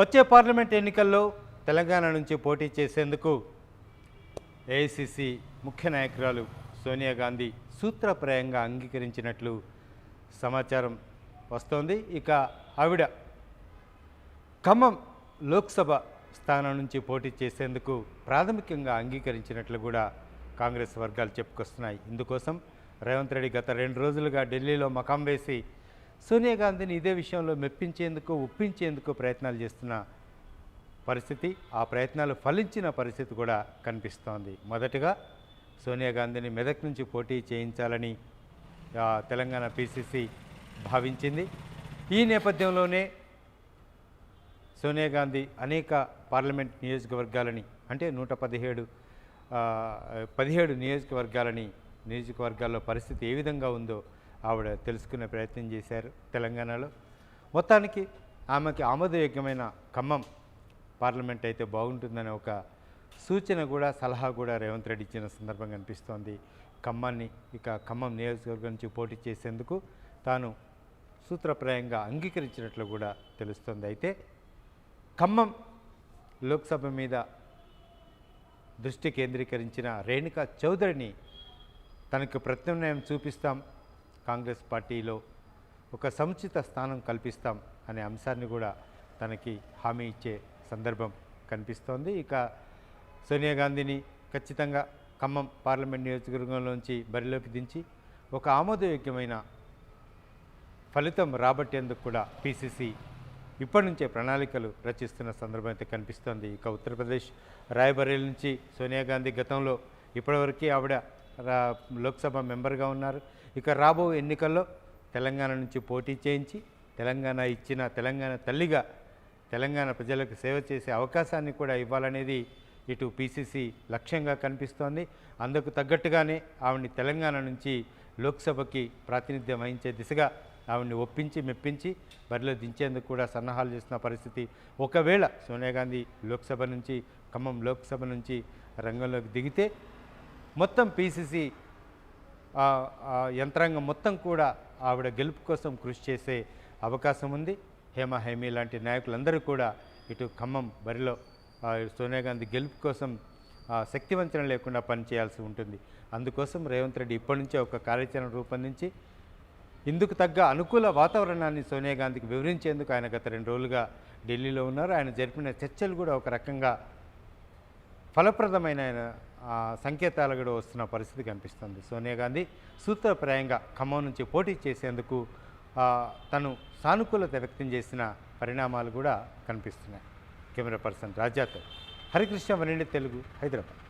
వచ్చే పార్లమెంట్ ఎన్నికల్లో తెలంగాణ నుంచి పోటీ చేసేందుకు ఏఐసిసి ముఖ్య నాయకురాలు సోనియా గాంధీ సూత్రప్రాయంగా అంగీకరించినట్లు సమాచారం వస్తోంది. ఇక ఆవిడ ఖమ్మం లోక్సభ స్థానం నుంచి పోటీ చేసేందుకు ప్రాథమికంగా అంగీకరించినట్లు కూడా కాంగ్రెస్ వర్గాలు చెప్పుకొస్తున్నాయి. ఇందుకోసం రేవంత్ రెడ్డి గత రెండు రోజులుగా ఢిల్లీలో మకాం వేసి సోనియా గాంధీని ఇదే విషయంలో మెప్పించేందుకు ఒప్పించేందుకు ప్రయత్నాలు చేస్తున్న పరిస్థితి ఆ ప్రయత్నాలు ఫలించిన పరిస్థితి కూడా కనిపిస్తోంది. మొదటగా సోనియా గాంధీని మెదక్ నుంచి పోటీ చేయించాలని తెలంగాణ పిసిసి భావించింది. ఈ నేపథ్యంలోనే సోనియా గాంధీ అనేక పార్లమెంట్ నియోజకవర్గాలని అంటే నూట పదిహేడు పదిహేడు నియోజకవర్గాలని నియోజకవర్గాల్లో పరిస్థితి ఏ విధంగా ఉందో ఆవిడ తెలుసుకునే ప్రయత్నం చేశారు తెలంగాణలో. మొత్తానికి ఆమెకి ఆమోదయోగ్యమైన ఖమ్మం పార్లమెంట్ అయితే బాగుంటుందనే ఒక సూచన కూడా సలహా కూడా రేవంత్ రెడ్డి ఇచ్చిన సందర్భం కనిపిస్తోంది ఖమ్మాన్ని ఇక ఖమ్మం నియోజకవర్గం నుంచి పోటీ చేసేందుకు తాను సూత్రప్రాయంగా అంగీకరించినట్లు కూడా తెలుస్తోంది. అయితే ఖమ్మం లోక్సభ మీద దృష్టి కేంద్రీకరించిన రేణుకా చౌదరిని తనకు ప్రత్యామ్నాయం చూపిస్తాం కాంగ్రెస్ పార్టీలో ఒక సముచిత స్థానం కల్పిస్తాం అనే అంశాన్ని కూడా తనకి హామీ ఇచ్చే సందర్భం కనిపిస్తోంది. ఇక సోనియా గాంధీని ఖచ్చితంగా ఖమ్మం పార్లమెంట్ నియోజకవర్గంలోంచి బరిలోకి దించి ఒక ఆమోదయోగ్యమైన ఫలితం రాబట్టేందుకు కూడా పిసిసి ఇప్పటి నుంచే ప్రణాళికలు రచిస్తున్న సందర్భం అయితే కనిపిస్తోంది. ఇక ఉత్తరప్రదేశ్ రాయబరేలి నుంచి సోనియా గాంధీ గతంలో ఇప్పటివరకు ఆవిడ లోక్సభ మెంబర్గా ఉన్నారు. ఇక రాబో ఎన్నికల్లో తెలంగాణ నుంచి పోటీ చేయించి తెలంగాణ ఇచ్చిన తెలంగాణ తల్లిగా తెలంగాణ ప్రజలకు సేవ చేసే అవకాశాన్ని కూడా ఇవ్వాలనేది ఇటు పిసిసి లక్ష్యంగా కనిపిస్తోంది. అందుకు తగ్గట్టుగానే ఆవిడ్ని తెలంగాణ నుంచి లోక్సభకి ప్రాతినిధ్యం వహించే దిశగా ఆవిడ్ని ఒప్పించి మెప్పించి బరిలో దించేందుకు కూడా సన్నాహాలు చేస్తున్న పరిస్థితి. ఒకవేళ సోనియా గాంధీ లోక్సభ నుంచి ఖమ్మం లోక్సభ నుంచి రంగంలోకి దిగితే మొత్తం పీసీసీ యంత్రాంగం మొత్తం కూడా ఆవిడ గెలుపు కోసం కృషి చేసే అవకాశం ఉంది. హేమ హేమి లాంటి నాయకులందరూ కూడా ఇటు ఖమ్మం బరిలో సోనియా గాంధీ గెలుపు కోసం శక్తివంచన లేకుండా పనిచేయాల్సి ఉంటుంది. అందుకోసం రేవంత్ రెడ్డి ఇప్పటి నుంచే ఒక కార్యాచరణ రూపొందించి ఇందుకు తగ్గ అనుకూల వాతావరణాన్ని సోనియా గాంధీకి వివరించేందుకు ఆయన గత రెండు రోజులుగా ఢిల్లీలో ఉన్నారు. ఆయన జరిపిన చర్చలు కూడా ఒక రకంగా ఫలప్రదమైన ఆయన సంకేతాలు కూడా వస్తున్న పరిస్థితి కనిపిస్తుంది. సోనియా గాంధీ సూత్రప్రాయంగా ఖమ్మం నుంచి పోటీ చేసేందుకు తను సానుకూలత వ్యక్తం చేసిన పరిణామాలు కూడా కనిపిస్తున్నాయి. కెమెరా పర్సన్ రాజాతో హరికృష్ణ వనండి తెలుగు హైదరాబాద్.